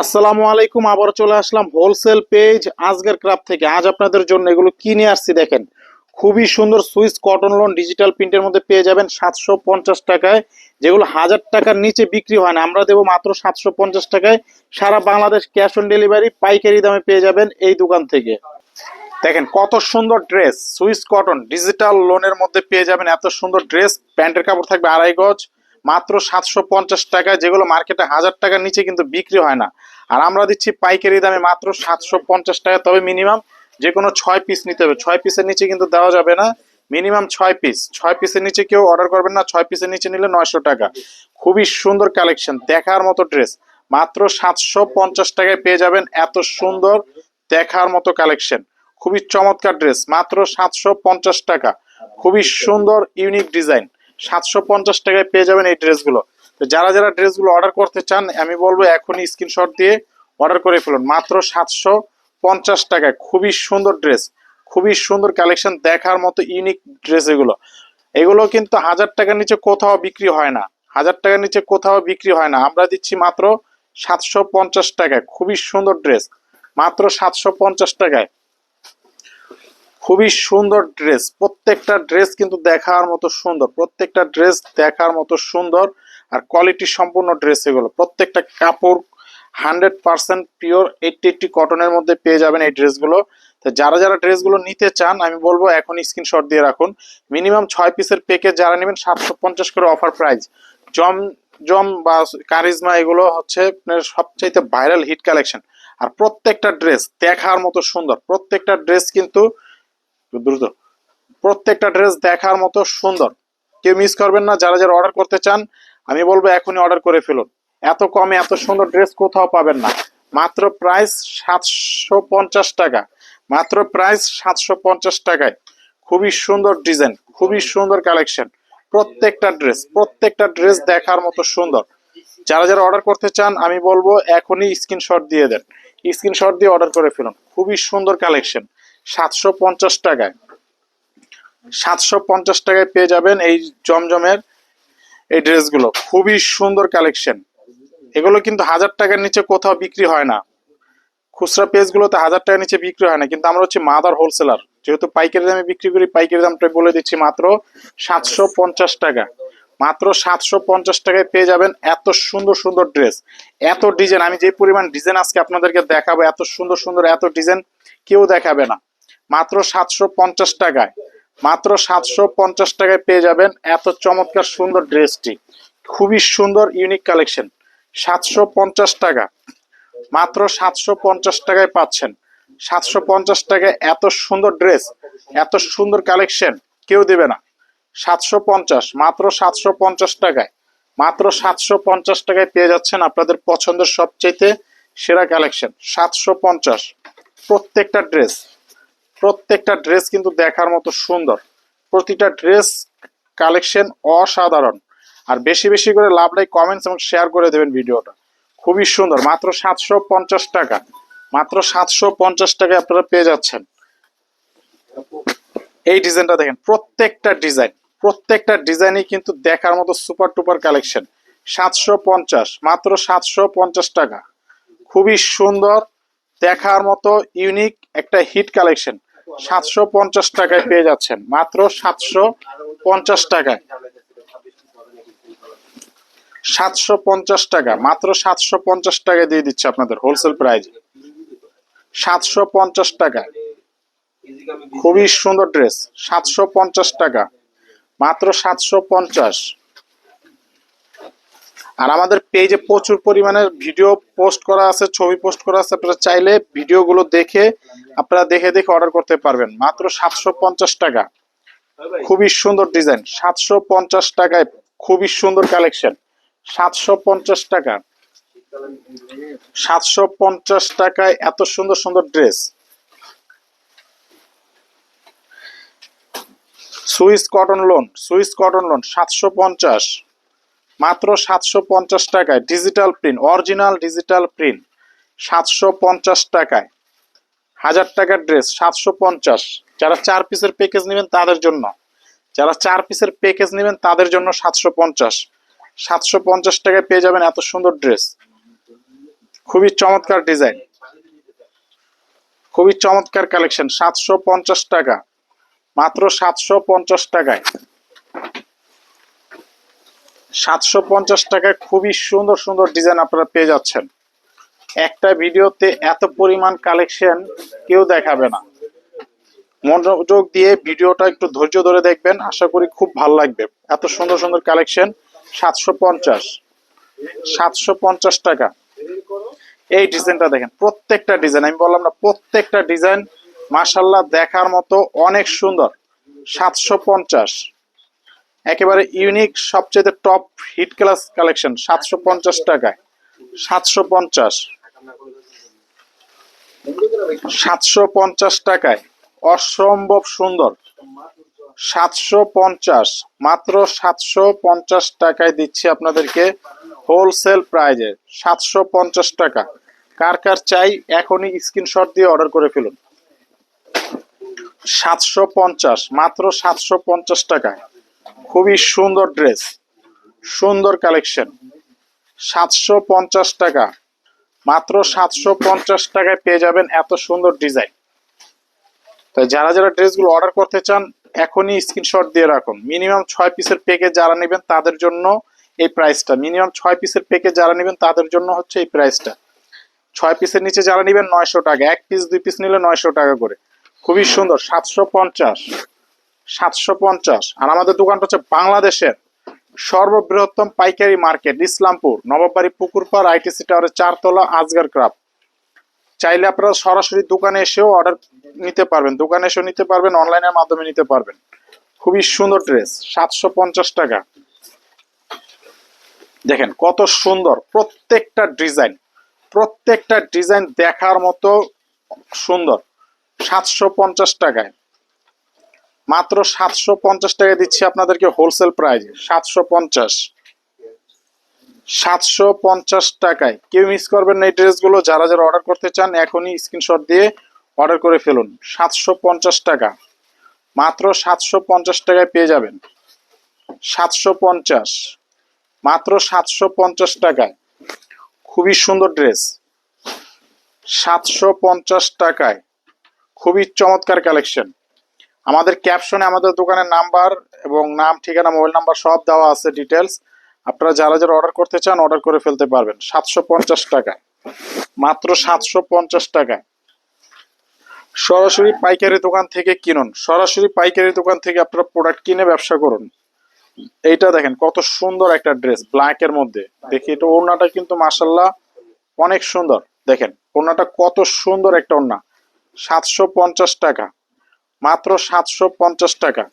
আসসালামু আলাইকুম আবার চলে আসলাম হোলসেল পেজ আজকের ক্রাফট থেকে। আজ আপনাদের জন্য এগুলো কিনে আসছি দেখেন। খুবই সুন্দর সুইস কটন লোন ডিজিটাল প্রিন্টের মধ্যে পেয়ে যাবেন সাতশো পঞ্চাশ টাকায়, যেগুলো হাজার টাকার নিচে বিক্রি হয় না। আমরা দেবো মাত্র সাতশো পঞ্চাশ টাকায়। সারা বাংলাদেশ ক্যাশ অন ডেলিভারি পাইকারি দামে পেয়ে যাবেন এই দোকান থেকে। দেখেন কত সুন্দর ড্রেস সুইস কটন ডিজিটাল লোনের মধ্যে পেয়ে যাবেন এত সুন্দর ড্রেস প্যান্টের কাপড় থাকবে আড়াই গজ মাত্র সাতশো পঞ্চাশ টাকায়, যেগুলো মার্কেটে হাজার টাকার নিচে কিন্তু বিক্রি হয় না। আর আমরা দিচ্ছি পাইকারি দামে মাত্র সাতশো পঞ্চাশ টাকা, তবে মিনিমাম যে কোনো ছয় পিস নিতে হবে। ছয় পিসের নিচে কিন্তু দেওয়া যাবে না। মিনিমাম ছয় পিস। ছয় পিসের নিচে কেউ অর্ডার করবেন না, ছয় পিসের নিচে নিলে নয়শো টাকা। খুবই সুন্দর কালেকশন দেখার মতো ড্রেস মাত্র সাতশো পঞ্চাশ টাকায় পেয়ে যাবেন এত সুন্দর দেখার মতো কালেকশন খুবই চমৎকার ড্রেস মাত্র সাতশো পঞ্চাশ টাকা। খুবই সুন্দর ইউনিক ডিজাইন সাতশো পঞ্চাশ টাকায় পেয়ে যাবেন এই ড্রেসগুলো। তো যারা যারা ড্রেসগুলো অর্ডার করতে চান, আমি বলব এখনই স্ক্রিনশট দিয়ে অর্ডার করে ফেলুন। মাত্র সাতশো পঞ্চাশ টাকায়। খুবই সুন্দর ড্রেস খুবই সুন্দর কালেকশন দেখার মতো ইউনিক ড্রেস এগুলো। এগুলো কিন্তু হাজার টাকার নিচে কোথাও বিক্রি হয় না। হাজার টাকার নিচে কোথাও বিক্রি হয় না। আমরা দিচ্ছি মাত্র সাতশো পঞ্চাশ টাকায়। খুবই সুন্দর ড্রেস মাত্র সাতশো পঞ্চাশ টাকায়। খুবই সুন্দর ড্রেস। প্রত্যেকটা ড্রেস কিন্তু দেখার মতো সুন্দর। প্রত্যেকটা ড্রেস দেখার মতো সুন্দর আর কোয়ালিটি সম্পূর্ণ ড্রেস এগুলো। প্রত্যেকটা কাপড় hundred percent pure eighty eighty কটনের মধ্যে পেয়ে যাবেন এই ড্রেসগুলো। তো যারা যারা ড্রেসগুলো নিতে চান, আমি বলব এখন স্ক্রিনশট দিয়ে রাখুন। মিনিমাম ছয় পিসের প্যাকেজ যারা নেবেন, সাতশো পঞ্চাশ করে অফার প্রাইস জম জম বা কারিজমা এগুলো হচ্ছে সবচাইতে ভাইরাল হিট কালেকশন আর প্রত্যেকটা ড্রেস দেখার মতো সুন্দর। প্রত্যেকটা ড্রেস কিন্তু দ্রুত। প্রত্যেকটা ড্রেস দেখার মতো সুন্দর। কেউ মিস করবেন না, যারা যারা অর্ডার করতে চান, আমি বলব এখনই অর্ডার করে ফেলুন। এত কমে এত সুন্দর ড্রেস কোথাও পাবেন না। মাত্র প্রাইস সাতশো পঞ্চাশ টাকা। মাত্র প্রাইস সাতশো পঞ্চাশ টাকায়। খুবই সুন্দর ডিজাইন খুবই সুন্দর কালেকশন প্রত্যেকটা ড্রেস প্রত্যেকটা ড্রেস দেখার মতো সুন্দর। যারা যারা অর্ডার করতে চান, আমি বলব এখনই স্ক্রিনশট দিয়ে দেন। স্ক্রিনশট দিয়ে অর্ডার করে ফেলুন। খুবই সুন্দর কালেকশন সাতশো পঞ্চাশ টাকায়। সাতশো পঞ্চাশ টাকায় পেয়ে যাবেন এই জমজমের এই ড্রেসগুলো। খুবই সুন্দর কালেকশন। এগুলো কিন্তু হাজার টাকার নিচে কোথাও বিক্রি হয় না। খুচরা পেজগুলোতে হাজার টাকার নিচে বিক্রি হয় না, কিন্তু আমরা হচ্ছে মাদার হোলসেলার। যেহেতু পাইকারি দামে বিক্রি করি, পাইকারি দামটা বলে দিচ্ছি মাত্র সাতশো পঞ্চাশ টাকা। মাত্র সাতশো পঞ্চাশ টাকায় পেয়ে যাবেন এত সুন্দর সুন্দর ড্রেস। এত ডিজাইন, আমি যে পরিমাণ ডিজাইন আজকে আপনাদেরকে দেখাবো, এত সুন্দর সুন্দর এত ডিজাইন কেউ দেখাবে না। মাত্র সাতশো পঞ্চাশ টাকায়। মাত্র সাতশো পঞ্চাশ টাকায় পেয়ে যাবেন এত চমৎকার সুন্দর ড্রেসটি। খুবই সুন্দর ইউনিক কালেকশন সাতশো পঞ্চাশ টাকা। মাত্র সাতশো পঞ্চাশ টাকায় পাচ্ছেন। সাতশো পঞ্চাশ টাকায় এত সুন্দর ড্রেস, এত সুন্দর কালেকশন কেউ দেবে না। সাতশো পঞ্চাশ, মাত্র সাতশো পঞ্চাশ টাকায়। মাত্র সাতশো পঞ্চাশ টাকায় পেয়ে যাচ্ছেন আপনাদের পছন্দের সবচেয়ে সেরা কালেকশন সাতশো পঞ্চাশ। প্রত্যেকটা ড্রেস। প্রত্যেকটা ড্রেস কিন্তু দেখার মতো সুন্দর। প্রতিটা ড্রেস কালেকশন অসাধারণ। আর বেশি বেশি করে লাভ লাইক কমেন্টস এবং শেয়ার করে দেবেন ভিডিওটা। খুবই সুন্দর, মাত্র সাতশো পঞ্চাশ টাকা। মাত্র সাতশো পঞ্চাশ টাকায় আপনারা পেয়ে যাচ্ছেন। এই ডিজাইনটা দেখেন, প্রত্যেকটা ডিজাইন, প্রত্যেকটা ডিজাইনই কিন্তু দেখার মতো সুপার টুপার কালেকশন। সাতশো পঞ্চাশ, মাত্র সাতশো পঞ্চাশ টাকা। খুবই সুন্দর, দেখার মতো ইউনিক একটা হিট কালেকশন। সাতশো পঞ্চাশ টাকায় পেয়ে যাচ্ছেন। মাত্র সাতশো পঞ্চাশ টাকায়। সাতশো পঞ্চাশ টাকা, মাত্র সাতশো পঞ্চাশ টাকায় দিয়ে দিচ্ছে আপনাদের হোলসেল প্রাইস সাতশো পঞ্চাশ টাকা। খুবই সুন্দর ড্রেস সাতশো পঞ্চাশ টাকা, মাত্র সাতশো পঞ্চাশ। আর আমাদের পেজে প্রচুর পরিমাণে ভিডিও পোস্ট করা আছে, ছবি পোস্ট করা আছে, আপনারা চাইলে ভিডিওগুলো দেখে আপনারা দেখে দেখে অর্ডার করতে পারবেন। মাত্র সাতশো পঞ্চাশ টাকা। খুবই সুন্দর ডিজাইন সাতশো পঞ্চাশ টাকায় খুবই সুন্দর কালেকশন সাতশো পঞ্চাশ টাকা। সাতশো পঞ্চাশ টাকায় এত সুন্দর সুন্দর dress Swiss cotton lawn Swiss cotton lawn সাতশো পঞ্চাশ। মাত্র সাতশো পঞ্চাশ টাকায়। Digital print original digital print সাতশো পঞ্চাশ টাকায়। হাজার টাকার ড্রেস সাতশো পঞ্চাশ। যারা চার পিসের প্যাকেজ নেবেন তাদের জন্য। যারা চার পিসের প্যাকেজ নেবেন তাদের জন্য সাতশো পঞ্চাশ। সাতশো পঞ্চাশ টাকায় পেয়ে যাবেন এত সুন্দর ড্রেস খুবই চমৎকার ডিজাইন খুবই চমৎকার কালেকশন সাতশো পঞ্চাশ টাকা। মাত্র সাতশো পঞ্চাশ টাকায়। সাতশো পঞ্চাশ টাকায় খুবই সুন্দর সুন্দর ডিজাইন আপনারা পেয়ে যাচ্ছেন। একটা ভিডিওতে এত পরিমাণ কালেকশন কেউ দেখাবে না। মনোযোগ দিয়ে ভিডিওটা একটু ধৈর্য ধরে দেখবেন, আশা করি খুব ভালো লাগবে। এত সুন্দর সুন্দর কালেকশন সাতশো পঞ্চাশ। সাতশো পঞ্চাশ টাকা। এই ডিজাইনটা দেখেন, প্রত্যেকটা ডিজাইন, আমি বললাম না, প্রত্যেকটা ডিজাইন মাসাল্লাহ দেখার মতো অনেক সুন্দর। সাতশো পঞ্চাশ। একেবারে ইউনিক সবচেয়ে টপ হিট ক্লাস কালেকশন সাতশো পঞ্চাশ টাকায়। সাতশো পঞ্চাশ। সাতশো পঞ্চাশ টাকায়, অসম্ভব সুন্দর। সাতশো পঞ্চাশ, মাত্র সাতশো পঞ্চাশ টাকায় দিচ্ছি আপনাদেরকে হোলসেল প্রাইজে, সাতশো পঞ্চাশ টাকা। কার কার চাই এখনই স্ক্রিনশট দিয়ে অর্ডার করে ফেলুন। সাতশো পঞ্চাশ, মাত্র সাতশো পঞ্চাশ টাকায়। খুবই সুন্দর ড্রেস, সুন্দর কালেকশন। সাতশো পঞ্চাশ টাকা মাত্র সাতশো পঞ্চাশ টাকায় পেয়ে যাবেন এত সুন্দর ডিজাইন। তাই যারা যারা ড্রেসগুলো অর্ডার করতে চান, এখনই স্ক্রিনশট দিয়ে রাখুন। মিনিমাম ছয় পিসের প্যাকেজ যারা নেবেন, তাদের জন্য এই প্রাইসটা। মিনিমাম ছয় পিসের প্যাকেজ যারা নেবেন, তাদের জন্য হচ্ছে এই প্রাইসটা। ছয় পিসের নিচে যারা নেবেন, নয়শো টাকা। এক পিস, দুই পিস নিলে নয়শো টাকা করে। খুবই সুন্দর, সাতশো পঞ্চাশ। সাতশো পঞ্চাশ। আর আমাদের দোকানটা হচ্ছে বাংলাদেশের সর্ববৃহত্তম পাইকারি মার্কেট, ইসলামপুর নবাবাড়ি পুকুরপাড়, আইটিসি টাওয়ারের চারতলা, আজগার ক্রাফট। চাইলে আপনারা সরাসরি দোকানে এসেও অর্ডার নিতে পারবেন। দোকানে এসেও নিতে পারবেন অনলাইনের মাধ্যমে নিতে পারবেন। খুবই সুন্দর ড্রেস সাতশো পঞ্চাশ টাকা। দেখেন কত সুন্দর, প্রত্যেকটা ডিজাইন প্রত্যেকটা ডিজাইন দেখার মতো সুন্দর। সাতশো পঞ্চাশ টাকায়। মাত্র সাতশো পঞ্চাশ টাকায় দিচ্ছি আপনাদেরকে হোলসেল প্রাইজে সাতশো পঞ্চাশ। সাতশো পঞ্চাশ টাকায়। কেউ মিস করবেন না এই ড্রেসগুলো, যারা যারা অর্ডার করতে চান, এখনই স্ক্রিনশট দিয়ে অর্ডার করে ফেলুন। সাতশো পঞ্চাশ টাকা। মাত্র সাতশো পঞ্চাশ টাকায় পেয়ে যাবেন। সাতশো পঞ্চাশ। মাত্র সাতশো পঞ্চাশ টাকায়। খুবই সুন্দর ড্রেস। সাতশো পঞ্চাশ টাকায়। খুবই চমৎকার কালেকশন আমাদের ক্যাপশনে আমাদের দোকানের নাম্বার এবং নাম, ঠিকানা মোবাইল নাম্বার সব দেওয়া আছে ডিটেলস আপনারা যারা যারা অর্ডার করতে চান অর্ডার করে ফেলতে পারবেন। সাতশো পঞ্চাশ টাকায় মাত্র সাতশো পঞ্চাশ টাকায়। সরাসরি পাইকারি দোকান থেকে কিনুন। সরাসরি পাইকারি দোকান থেকে আপনারা প্রোডাক্ট কিনে ব্যবসা করুন। এইটা দেখেন, কত সুন্দর একটা ড্রেস ব্ল্যাক এর মধ্যে। দেখি, এটা ওড়নাটা কিন্তু মাসাল্লাহ অনেক সুন্দর। দেখেন, ওড়নাটা কত সুন্দর একটা ওড়না। সাতশো পঞ্চাশ টাকা। মাত্র সাতশো পঞ্চাশ টাকা।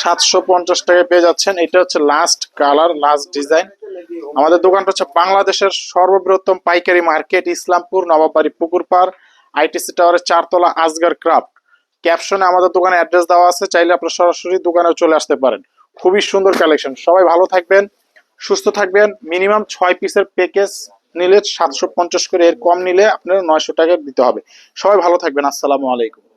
সাতশো পঞ্চাশ টাকায় পেয়ে যাচ্ছেন। এটা হচ্ছে লাস্ট কালার লাস্ট ডিজাইন আমাদের দোকানটা হচ্ছে বাংলাদেশের সর্ববৃহত্তম পাইকারি মার্কেট, ইসলামপুর নবাবাড়ি পুকুরপাড় আইটিসি টাওয়ারের চারতলা আজগার ক্রাফট। ক্যাপশনে আমাদের দোকানে অ্যাড্রেস দেওয়া আছে। চাইলে আপনারা সরাসরি দোকানে চলে আসতে পারেন। খুবই সুন্দর কালেকশন সবাই ভালো থাকবেন, সুস্থ থাকবেন। মিনিমাম ছয় পিসের প্যাকেজ নিলে সাতশো পঞ্চাশ করে এর কম নিলে আপনার নয়শো টাকা দিতে হবে। সবাই ভালো থাকবেন। আসসালামু আলাইকুম।